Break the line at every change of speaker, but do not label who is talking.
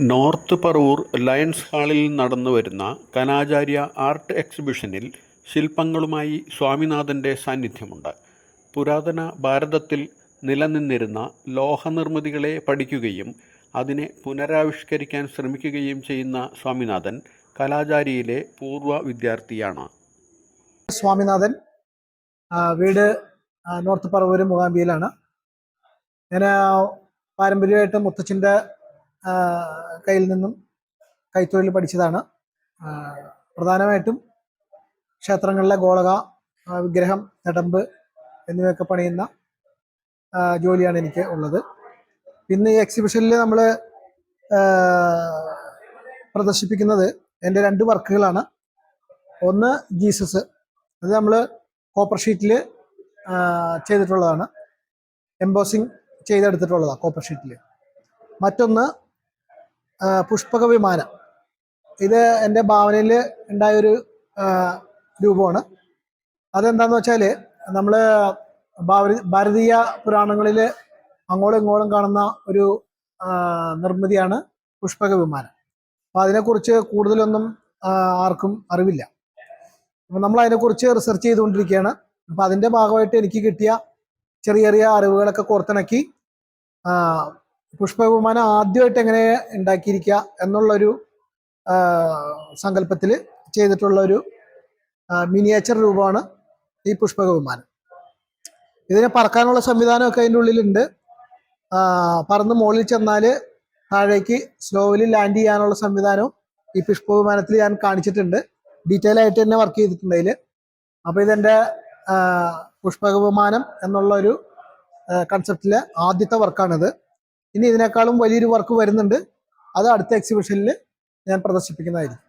North Paravur lions ഹാളിൽ നടന്നു വരുന്ന കലാചാര്യ ആർട്ട് എക്സിബിഷനിൽ ശില്പങ്ങളുമായി സ്വാമിനാഥന്റെ സാന്നിധ്യമുണ്ട്. പുരാതന ഭാരതത്തിൽ നിലനിന്നിരുന്ന ലോഹനിർമ്മിതികളെ പഠിക്കുകയും അതിനെ പുനരാവിഷ്കരിക്കാൻ ശ്രമിക്കുകയും ചെയ്യുന്ന സ്വാമിനാഥൻ കലാചാരിയിലെ പൂർവ വിദ്യാർത്ഥിയാണ്.
സ്വാമിനാഥൻ വീട് നോർത്ത് പറവൂർ മുഖാമ്പിയിലാണ് ഞാൻ പാരമ്പര്യമായിട്ട് മുത്തച്ഛന്റെ കയ്യിൽ നിന്നും കൈത്തൊഴിൽ പഠിച്ചതാണ്. പ്രധാനമായിട്ടും ക്ഷേത്രങ്ങളിലെ ഗോളക വിഗ്രഹം നടമ്പ് എന്നിവയൊക്കെ പണിയുന്ന ജോലിയാണ് എനിക്ക് ഉള്ളത്. പിന്നെ ഈ എക്സിബിഷനിൽ നമ്മൾ പ്രദർശിപ്പിക്കുന്നത് എന്റെ രണ്ട് വർക്കുകളാണ്. ഒന്ന് ജീസസ്. അത് നമ്മൾ കോപ്പർ ഷീറ്റിൽ ചെയ്തിട്ടുള്ളതാണ്. എംബോസിങ് ചെയ്തെടുത്തിട്ടുള്ളതാണ് കോപ്പർ ഷീറ്റിൽ മറ്റൊന്ന് പുഷ്പക വിമാനം ഇത് എന്റെ ഭാവനയിൽ ഉണ്ടായൊരു രൂപമാണ്. അതെന്താന്ന് വെച്ചാൽ നമ്മൾ ഭാരതീയ പുരാണങ്ങളിൽ അങ്ങോളം ഇങ്ങോളം കാണുന്ന ഒരു നിർമ്മിതിയാണ് പുഷ്പക വിമാനം അപ്പോൾ അതിനെക്കുറിച്ച് കൂടുതലൊന്നും ആർക്കും അറിവില്ല. അപ്പം നമ്മൾ അതിനെക്കുറിച്ച് റിസർച്ച് ചെയ്തുകൊണ്ടിരിക്കുകയാണ്. അപ്പം അതിന്റെ ഭാഗമായിട്ട് എനിക്ക് കിട്ടിയ ചെറിയ ചെറിയ അറിവുകളൊക്കെ കോർത്തിണക്കി പുഷ്പവിമാനം ആദ്യമായിട്ട് എങ്ങനെ ഉണ്ടാക്കിയിരിക്കുക എന്നുള്ളൊരു സങ്കല്പത്തിൽ ചെയ്തിട്ടുള്ള ഒരു മിനിയേച്ചർ രൂപമാണ് ഈ പുഷ്പക വിമാനം ഇതിനെ പറക്കാനുള്ള സംവിധാനമൊക്കെ അതിന്റെ ഉള്ളിലുണ്ട്. പറന്ന് മുകളിൽ ചെന്നാൽ താഴേക്ക് സ്ലോവിൽ ലാൻഡ് ചെയ്യാനുള്ള സംവിധാനവും ഈ പുഷ്പ വിമാനത്തിൽ ഞാൻ കാണിച്ചിട്ടുണ്ട്. ഡീറ്റെയിൽ ആയിട്ട് തന്നെ വർക്ക് ചെയ്തിട്ടുണ്ട് അതിൽ അപ്പോൾ ഇതെന്റെ പുഷ്പക വിമാനം എന്നുള്ള ഒരു കൺസെപ്റ്റിലെ ആദ്യത്തെ വർക്കാണിത് ഇനി ഇതിനേക്കാളും വലിയൊരു വർക്ക് വരുന്നുണ്ട്. അത് അടുത്ത എക്സിബിഷനിൽ ഞാൻ പ്രദർശിപ്പിക്കുന്നതായിരിക്കും.